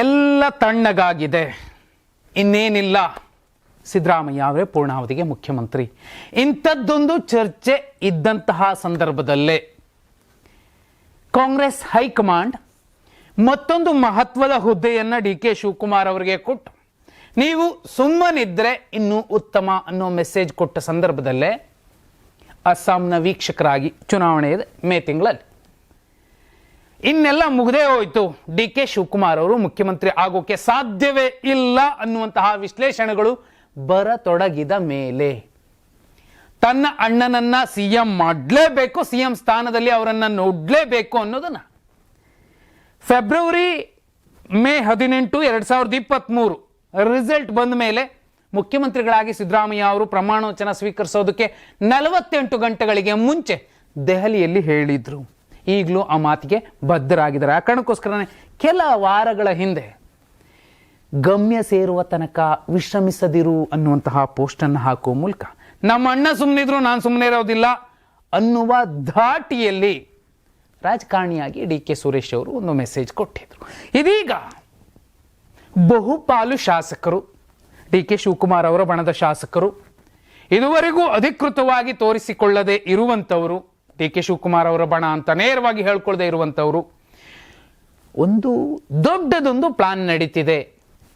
ಎಲ್ಲ ತಣ್ಣಗಾಗಿದೆ. ಇನ್ನೇನಿಲ್ಲ. ಸಿದ್ದರಾಮಯ್ಯ ಅವರೇ ಪೂರ್ಣಾವಧಿಗೆ ಮುಖ್ಯಮಂತ್ರಿ. ಇಂಥದ್ದೊಂದು ಚರ್ಚೆ ಇದ್ದಂತಹ ಸಂದರ್ಭದಲ್ಲೇ ಕಾಂಗ್ರೆಸ್ ಹೈಕಮಾಂಡ್ ಮತ್ತೊಂದು ಮಹತ್ವದ ಹುದ್ದೆಯನ್ನು ಡಿ ಕೆ ಶಿವಕುಮಾರ್ ಅವರಿಗೆ ಕೊಟ್ಟು. ನೀವು ಸುಮ್ಮನಿದ್ರೆ ಇನ್ನೂ ಉತ್ತಮ ಅನ್ನೋ ಮೆಸೇಜ್ ಕೊಟ್ಟ ಸಂದರ್ಭದಲ್ಲೇ ಅಸ್ಸಾಂನ ವೀಕ್ಷಕರಾಗಿ ಚುನಾವಣೆ ಇದೆ ಮೇ ತಿಂಗಳಲ್ಲಿ. ಇನ್ನೆಲ್ಲ ಮುಗದೇ ಹೋಯ್ತು. ಡಿ ಕೆ ಶಿವಕುಮಾರ್ ಅವರು ಮುಖ್ಯಮಂತ್ರಿ ಆಗೋಕೆ ಸಾಧ್ಯವೇ ಇಲ್ಲ ಅನ್ನುವಂತಹ ವಿಶ್ಲೇಷಣೆಗಳು ಬರತೊಡಗಿದ ಮೇಲೆ. ತನ್ನ ಅಣ್ಣನನ್ನ ಸಿಎಂ ಮಾಡಲೇಬೇಕು, ಸಿಎಂ ಸ್ಥಾನದಲ್ಲಿ ಅವರನ್ನ ನೋಡಲೇಬೇಕು ಅನ್ನೋದನ್ನ. ಫೆಬ್ರವರಿ ಮೇ ಹದಿನೆಂಟು ಎರಡ್ ಸಾವಿರದ ಇಪ್ಪತ್ತ್ಮೂರು ರಿಸಲ್ಟ್ ಬಂದ ಮೇಲೆ ಮುಖ್ಯಮಂತ್ರಿಗಳಾಗಿ ಸಿದ್ದರಾಮಯ್ಯ ಅವರು ಪ್ರಮಾಣವಚನ ಸ್ವೀಕರಿಸೋದಕ್ಕೆ ನಲವತ್ತೆಂಟು ಗಂಟೆಗಳಿಗೆ ಮುಂಚೆ ದೆಹಲಿಯಲ್ಲಿ ಹೇಳಿದ್ರು. ಈಗಲೂ ಆ ಮಾತಿಗೆ ಬದ್ಧರಾಗಿದ್ದಾರೆ. ಆ ಕಾರಣಕ್ಕೋಸ್ಕರನೇ ಕೆಲ ವಾರಗಳ ಹಿಂದೆ ಗಮ್ಯ ಸೇರುವ ತನಕ ವಿಶ್ರಮಿಸದಿರು ಅನ್ನುವಂತಹ ಪೋಸ್ಟನ್ನು ಹಾಕುವ ಮೂಲಕ ನಮ್ಮ ಅಣ್ಣ ಸುಮ್ಮನಿದ್ರು ನಾನು ಸುಮ್ಮನೆ ಇರೋದಿಲ್ಲ ಅನ್ನುವ ಧಾಟಿಯಲ್ಲಿ ರಾಜಕಾರಣಿಯಾಗಿ ಡಿ ಕೆ ಸುರೇಶ್ ಅವರು ಒಂದು ಮೆಸೇಜ್ ಕೊಟ್ಟಿದ್ರು. ಇದೀಗ ಬಹುಪಾಲು ಶಾಸಕರು, ಡಿ ಕೆ ಶಿವಕುಮಾರ್ ಅವರ ಬಣದ ಶಾಸಕರು ಇದುವರೆಗೂ ಅಧಿಕೃತವಾಗಿ ತೋರಿಸಿಕೊಳ್ಳದೆ ಇರುವಂಥವರು ಡಿ ಕೆ ಶಿವಕುಮಾರ್ ಅವರ ಬಣ ಅಂತ ನೇರವಾಗಿ ಹೇಳ್ಕೊಳ್ದೆ ಇರುವಂಥವರು. ಒಂದು ದೊಡ್ಡದೊಂದು ಪ್ಲಾನ್ ನಡೀತಿದೆ.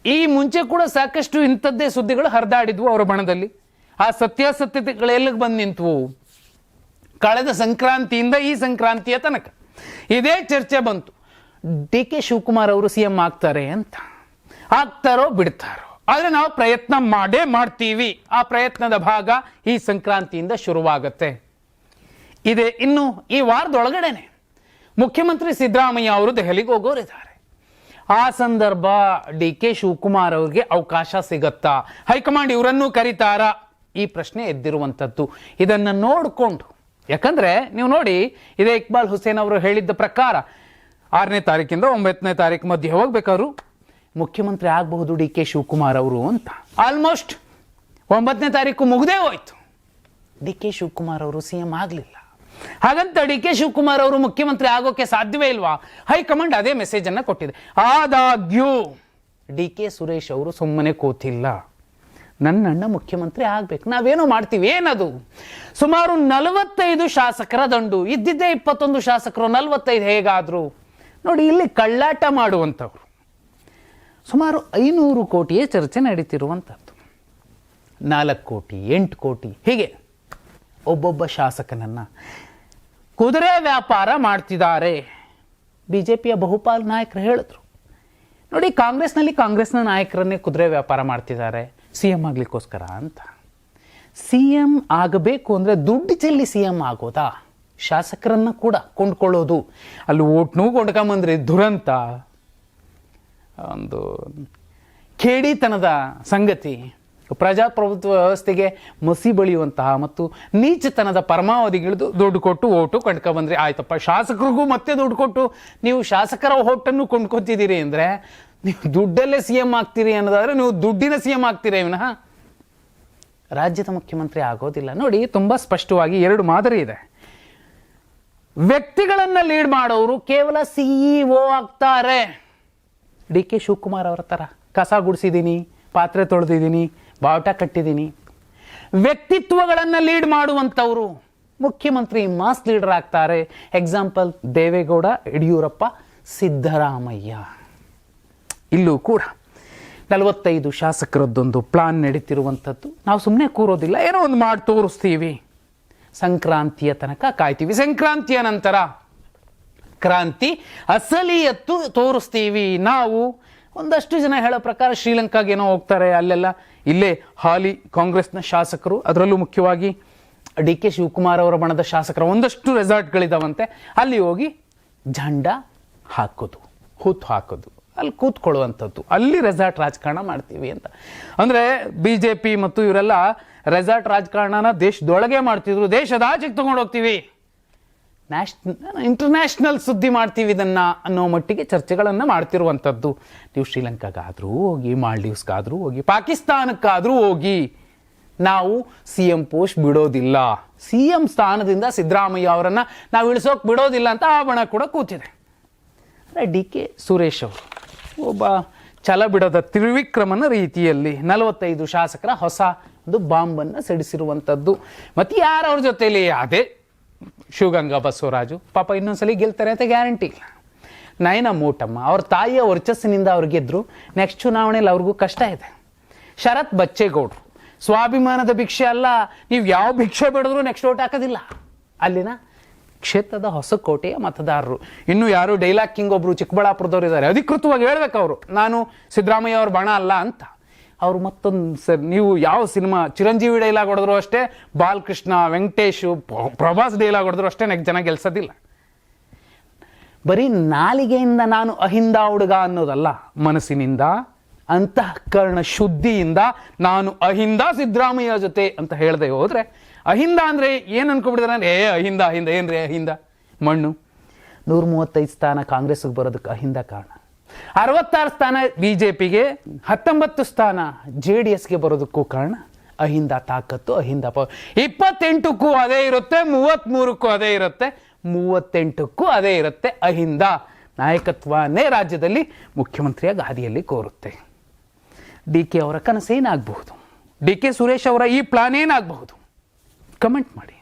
ಈ ಮುಂಚೆ ಕೂಡ ಸಾಕಷ್ಟು ಇಂಥದ್ದೇ ಸುದ್ದಿಗಳು ಹರಿದಾಡಿದ್ವು ಅವರ ಬಣದಲ್ಲಿ. ಆ ಸತ್ಯಾಸತ್ಯತೆಗಳೆಲ್ಲಿಗೆ ಬಂದು ನಿಂತವು. ಕಳೆದ ಸಂಕ್ರಾಂತಿಯಿಂದ ಈ ಸಂಕ್ರಾಂತಿಯ ತನಕ. ಇದೇ ಚರ್ಚೆ ಬಂತು. ಡಿ ಕೆ ಶಿವಕುಮಾರ್ ಅವರು ಸಿ ಎಂ ಆಗ್ತಾರೆ ಅಂತ. ಆಗ್ತಾರೋ ಬಿಡ್ತಾರೋ. ಆದರೆ ನಾವು ಪ್ರಯತ್ನ ಮಾಡೇ ಮಾಡ್ತೀವಿ. ಆ ಪ್ರಯತ್ನದ ಭಾಗ ಈ ಸಂಕ್ರಾಂತಿಯಿಂದ ಶುರುವಾಗತ್ತೆ. ಇದೆ ಇನ್ನು ಈ ವಾರದೊಳಗಡೆನೆ ಮುಖ್ಯಮಂತ್ರಿ ಸಿದ್ದರಾಮಯ್ಯ ಅವರು ದೆಹಲಿಗೆ ಹೋಗೋರಿದ್ದಾರೆ. ಆ ಸಂದರ್ಭ ಡಿ ಕೆ ಶಿವಕುಮಾರ್ ಅವ್ರಿಗೆ ಅವಕಾಶ ಸಿಗತ್ತಾ? ಹೈಕಮಾಂಡ್ ಇವರನ್ನು ಕರೀತಾರಾ? ಈ ಪ್ರಶ್ನೆ ಎದ್ದಿರುವಂಥದ್ದು. ಇದನ್ನು ನೋಡಿಕೊಂಡು, ಯಾಕಂದರೆ ನೀವು ನೋಡಿ, ಇದೇ ಇಕ್ಬಾಲ್ ಹುಸೇನ್ ಅವರು ಹೇಳಿದ್ದ ಪ್ರಕಾರ, ಆರನೇ ತಾರೀಕಿಂದ ಒಂಬತ್ತನೇ ತಾರೀಕು ಮಧ್ಯೆ ಹೋಗ್ಬೇಕಾದ್ರು? ಮುಖ್ಯಮಂತ್ರಿ ಆಗಬಹುದು ಡಿ ಕೆ ಶಿವಕುಮಾರ್ ಅವರು ಅಂತ. ಆಲ್ಮೋಸ್ಟ್ ಒಂಬತ್ತನೇ ತಾರೀಕು ಮುಗ್ದೇ ಹೋಯ್ತು. ಡಿ ಕೆ ಶಿವಕುಮಾರ್ ಅವರು ಸಿ ಎಂ ಆಗಲಿಲ್ಲ. ಹಾಗಂತ ಡಿ ಕೆ ಶಿವಕುಮಾರ್ ಅವರು ಮುಖ್ಯಮಂತ್ರಿ ಆಗೋಕೆ ಸಾಧ್ಯವೇ ಇಲ್ವಾ? ಹೈಕಮಾಂಡ್ ಅದೇ ಮೆಸೇಜ್ ಅನ್ನ ಕೊಟ್ಟಿದೆ. ಆದಾಗ್ಯೂ ಡಿ ಕೆ ಸುರೇಶ್ ಅವರು ಸುಮ್ಮನೆ ಕೂತಿಲ್ಲ. ನನ್ನ ಅಣ್ಣ ಮುಖ್ಯಮಂತ್ರಿ ಆಗ್ಬೇಕು. ನಾವೇನೋ ಮಾಡ್ತೀವಿ, ಏನದು? ಸುಮಾರು ನಲವತ್ತೈದು ಶಾಸಕರ ದಂಡು. ಇದ್ದಿದ್ದೇ ಇಪ್ಪತ್ತೊಂದು ಶಾಸಕರು, ನಲವತ್ತೈದು ಹೇಗಾದ್ರು? ನೋಡಿ, ಇಲ್ಲಿ ಕಳ್ಳಾಟ ಮಾಡುವಂಥವ್ರು. ಸುಮಾರು ಐನೂರು ಕೋಟಿಯೇ ಚರ್ಚೆ ನಡೀತಿರುವಂಥದ್ದು. ನಾಲ್ಕು ಕೋಟಿ, ಎಂಟು ಕೋಟಿ, ಹೀಗೆ. ಒಬ್ಬೊಬ್ಬ ಶಾಸಕನನ್ನ. ಕುದುರೆ ವ್ಯಾಪಾರ ಮಾಡ್ತಿದ್ದಾರೆ. ಬಿ ಜೆ ಪಿಯ ಬಹುಪಾಲು ನಾಯಕರು ಹೇಳಿದ್ರು. ನೋಡಿ, ಕಾಂಗ್ರೆಸ್ನಲ್ಲಿ ಕಾಂಗ್ರೆಸ್ನ ನಾಯಕರನ್ನೇ ಕುದುರೆ ವ್ಯಾಪಾರ ಮಾಡ್ತಿದ್ದಾರೆ. ಸಿ ಎಂ ಆಗಲಿಕ್ಕೋಸ್ಕರ ಅಂತ. ಸಿ ಎಂ ಆಗಬೇಕು ಅಂದರೆ ದುಡ್ಡು ಚೆಲ್ಲಿ ಸಿ ಎಂ ಆಗೋದಾ? ಶಾಸಕರನ್ನ ಕೂಡ ಕೊಂಡ್ಕೊಳ್ಳೋದು. ಅಲ್ಲಿ ಓಟ್ನೂ ಕೊಂಡ್ಕೊಂಬಂದ್ರೆ ದುರಂತ. ಒಂದು ಖೇಡಿತನದ ಸಂಗತಿ. ಪ್ರಜಾಪ್ರಭುತ್ವ ವ್ಯವಸ್ಥೆಗೆ ಮಸಿ ಬಳಿಯುವಂತಹ ಮತ್ತು ನೀಚತನದ ಪರಮಾವಧಿಗಿಳಿದು ದುಡ್ಡು ಕೊಟ್ಟು ಓಟು ಕೊಂಡ್ಕೊಂಬಂದ್ರಿ ಆಯ್ತಪ್ಪ, ಶಾಸಕರಿಗೂ ಮತ್ತೆ ದುಡ್ಡು ಕೊಟ್ಟು ನೀವು ಶಾಸಕರ ಓಟನ್ನು ಕೊಂಡ್ಕೊತಿದ್ದೀರಿ ಅಂದರೆ ನೀವು ದುಡ್ಡಲ್ಲೇ ಸಿ ಎಂ ಆಗ್ತೀರಿ ಅನ್ನೋದಾದ್ರೆ ನೀವು ದುಡ್ಡಿನ ಸಿ ಎಂ ಆಗ್ತೀರಿ ವಿನಃ. ರಾಜ್ಯದ ಮುಖ್ಯಮಂತ್ರಿ ಆಗೋದಿಲ್ಲ. ನೋಡಿ, ತುಂಬ ಸ್ಪಷ್ಟವಾಗಿ ಎರಡು ಮಾದರಿ ಇದೆ. ವ್ಯಕ್ತಿಗಳನ್ನ ಲೀಡ್ ಮಾಡೋರು ಕೇವಲ ಸಿಇಒ ಆಗ್ತಾರೆ. ಡಿ ಕೆ ಶಿವಕುಮಾರ್ ಅವರ ಥರ. ಕಸ ಗುಡಿಸಿದ್ದೀನಿ, ಪಾತ್ರೆ ತೊಳೆದಿದ್ದೀನಿ ಬಾವುಟ ಕಟ್ಟಿದ್ದೀನಿ. ವ್ಯಕ್ತಿತ್ವಗಳನ್ನು ಲೀಡ್ ಮಾಡುವಂಥವರು ಮುಖ್ಯಮಂತ್ರಿ ಮಾಸ್ ಲೀಡರ್ ಆಗ್ತಾರೆ. ಎಕ್ಸಾಂಪಲ್ ದೇವೇಗೌಡ, ಯಡಿಯೂರಪ್ಪ, ಸಿದ್ದರಾಮಯ್ಯ. ಇಲ್ಲೂ ಕೂಡ ನಲವತ್ತೈದು ಶಾಸಕರದ್ದೊಂದು ಪ್ಲಾನ್ ನಡೀತಿರುವಂಥದ್ದು. ನಾವು ಸುಮ್ಮನೆ ಕೂರೋದಿಲ್ಲ, ಏನೋ ಒಂದು ಮಾಡಿ ತೋರಿಸ್ತೀವಿ. ಸಂಕ್ರಾಂತಿಯ ತನಕ ಕಾಯ್ತೀವಿ. ಸಂಕ್ರಾಂತಿಯ ನಂತರ ಕ್ರಾಂತಿ ಅಸಲಿಯತ್ತು ತೋರಿಸ್ತೀವಿ. ನಾವು ಒಂದಷ್ಟು ಜನ ಹೇಳೋ ಪ್ರಕಾರ ಶ್ರೀಲಂಕಾಗೆ ಏನೋ ಹೋಗ್ತಾರೆ ಅಲ್ಲೆಲ್ಲ. ಇಲ್ಲೇ ಹಾಲಿ ಕಾಂಗ್ರೆಸ್ನ ಶಾಸಕರು, ಅದರಲ್ಲೂ ಮುಖ್ಯವಾಗಿ ಡಿ ಕೆ ಶಿವಕುಮಾರ್ ಅವರ ಬಣದ ಶಾಸಕರ, ಒಂದಷ್ಟು ರೆಸಾರ್ಟ್ಗಳಿದಾವಂತೆ. ಅಲ್ಲಿ ಹೋಗಿ ಝಂಡ ಹಾಕೋದು, ಹೂತು ಹಾಕೋದು, ಅಲ್ಲಿ ಕೂತ್ಕೊಳ್ಳುವಂಥದ್ದು, ಅಲ್ಲಿ ರೆಸಾರ್ಟ್ ರಾಜಕಾರಣ ಮಾಡ್ತೀವಿ ಅಂತ. ಅಂದರೆ ಬಿ ಜೆ ಪಿ ಮತ್ತು ಇವರೆಲ್ಲ ರೆಸಾರ್ಟ್ ರಾಜಕಾರಣನ ದೇಶದೊಳಗೆ ಮಾಡ್ತಿದ್ರು ದೇಶದಾಚೆಗೆ ತೊಗೊಂಡು ಹೋಗ್ತೀವಿ ನ್ಯಾಷ್ ಇಂಟರ್ನ್ಯಾಷನಲ್ ಸುದ್ದಿ ಮಾಡ್ತೀವಿ ಇದನ್ನು ಅನ್ನೋ ಮಟ್ಟಿಗೆ ಚರ್ಚೆಗಳನ್ನು ಮಾಡ್ತಿರುವಂಥದ್ದು. ನೀವು ಶ್ರೀಲಂಕಾಗಾದರೂ ಹೋಗಿ, ಮಾಲ್ಡೀವ್ಸ್ಗಾದರೂ ಹೋಗಿ, ಪಾಕಿಸ್ತಾನಕ್ಕಾದರೂ ಹೋಗಿ, ನಾವು ಸಿ ಎಂ ಪೋಸ್ಟ್ ಬಿಡೋದಿಲ್ಲ. ಸಿ ಎಂ ಸ್ಥಾನದಿಂದ ಸಿದ್ದರಾಮಯ್ಯ ಅವರನ್ನು ನಾವು ಇಳಿಸೋಕೆ ಬಿಡೋದಿಲ್ಲ ಅಂತ ಆ ಬಣ ಕೂಡ ಕೂತಿದೆ. ಅಂದರೆ ಡಿ ಕೆ ಸುರೇಶ್ ಅವರು, ಒಬ್ಬ ಛಲ ಬಿಡದ ತ್ರಿವಿಕ್ರಮನ ರೀತಿಯಲ್ಲಿ ನಲವತ್ತೈದು ಶಾಸಕರ ಹೊಸ ಒಂದು ಬಾಂಬನ್ನು ಸಿಡಿಸಿರುವಂಥದ್ದು. ಮತ್ತು ಯಾರವ್ರ ಜೊತೆಯಲ್ಲಿ ಅದೇ ಶಿವಗಂಗಾ ಬಸವರಾಜು ಪಾಪ ಇನ್ನೊಂದ್ಸಲಿ ಗೆಲ್ತಾರೆ ಅಂತ ಗ್ಯಾರಂಟಿ ಇಲ್ಲ. ನಯನ ಮೂಟಮ್ಮ, ಅವ್ರ ತಾಯಿಯ ವರ್ಚಸ್ಸಿನಿಂದ ಅವ್ರು ಗೆದ್ದರು ನೆಕ್ಸ್ಟ್ ಚುನಾವಣೆಯಲ್ಲಿ ಅವ್ರಿಗೂ ಕಷ್ಟ ಇದೆ. ಶರತ್ ಬಚ್ಚೇಗೌಡರು, ಸ್ವಾಭಿಮಾನದ ಭಿಕ್ಷೆ ಅಲ್ಲ. ನೀವು ಯಾವ ಭಿಕ್ಷೆ ಬಿಡಿದ್ರು ನೆಕ್ಸ್ಟ್ ಓಟ್ ಹಾಕೋದಿಲ್ಲ. ಅಲ್ಲಿನ ಕ್ಷೇತ್ರದ ಹೊಸಕೋಟೆಯ ಮತದಾರರು. ಇನ್ನು ಯಾರು ಡೈಲಾಗ್ ಕಿಂಗ್ ಒಬ್ರು ಚಿಕ್ಕಬಳ್ಳಾಪುರದವ್ರು ಇದ್ದಾರೆ ಅಧಿಕೃತವಾಗಿ ಹೇಳ್ಬೇಕು ಅವರು. ನಾನು ಸಿದ್ದರಾಮಯ್ಯ ಅವ್ರ ಬಣ ಅಲ್ಲ ಅಂತ. ಅವರು ಮತ್ತೊಂದು ಸರ್, ನೀವು ಯಾವ ಸಿನಿಮಾ, ಚಿರಂಜೀವಿ ಡೈಲಾಗ್ ಹೊಡೆದ್ರು ಅಷ್ಟೇ, ಬಾಲಕೃಷ್ಣ, ವೆಂಕಟೇಶು, ಪ್ರ- ಪ್ರಭಾಸ್ ಡೈಲಾಗ್ ಹೊಡೆದ್ರು ಅಷ್ಟೇ ನನಗೆ ಜನ ಗೆಲ್ಸೋದಿಲ್ಲ. ಬರೀ ನಾಲಿಗೆಯಿಂದ ನಾನು ಅಹಿಂದ ಹುಡುಗ ಅನ್ನೋದಲ್ಲ, ಮನಸ್ಸಿನಿಂದ, ಅಂತಃಕರಣ ಶುದ್ಧಿಯಿಂದ ನಾನು ಅಹಿಂದ ಸಿದ್ದರಾಮಯ್ಯ ಜೊತೆ ಅಂತ ಹೇಳದೆ ಹೋದರೆ, ಅಹಿಂದ ಅಂದ್ರೆ ಏನು ಅನ್ಕೊಬಿಟ್ಟಿದಾರೆ ಅಂದರೆ, ಏ, ಅಹಿಂದ ಅಹಿಂದ ರೀ ಅಹಿಂದ? ಮಣ್ಣು. ನೂರ ಮೂವತ್ತೈದು ಸ್ಥಾನ ಕಾಂಗ್ರೆಸ್ಗೆ ಬರೋದಕ್ಕೆ ಅಹಿಂದ ಕಾರಣ. ಅರವತ್ತಾರು ಸ್ಥಾನ ಬಿ ಜೆ ಪಿಗೆ ಹತ್ತೊಂಬತ್ತು ಸ್ಥಾನ ಜೆ ಡಿ ಎಸ್ಗೆ ಬರೋದಕ್ಕೂ ಕಾರಣ ಅಹಿಂದ ತಾಕತ್ತು, ಅಹಿಂದ ಪ ಇಪ್ಪತ್ತೆಂಟಕ್ಕೂ ಅದೇ ಇರುತ್ತೆ ಮೂವತ್ತ್ಮೂರಕ್ಕೂ ಅದೇ ಇರುತ್ತೆ, ಮೂವತ್ತೆಂಟಕ್ಕೂ ಅದೇ ಇರುತ್ತೆ ಅಹಿಂದ ನಾಯಕತ್ವನೇ ರಾಜ್ಯದಲ್ಲಿ ಮುಖ್ಯಮಂತ್ರಿಯ ಗಾದಿಯಲ್ಲಿ ಕೋರುತ್ತೆ. ಡಿ ಕೆ ಅವರ ಕನಸೇನಾಗಬಹುದು? ಡಿ ಕೆ ಸುರೇಶ್ ಅವರ ಈ ಪ್ಲಾನ್ ಏನಾಗಬಹುದು? ಕಮೆಂಟ್ ಮಾಡಿ.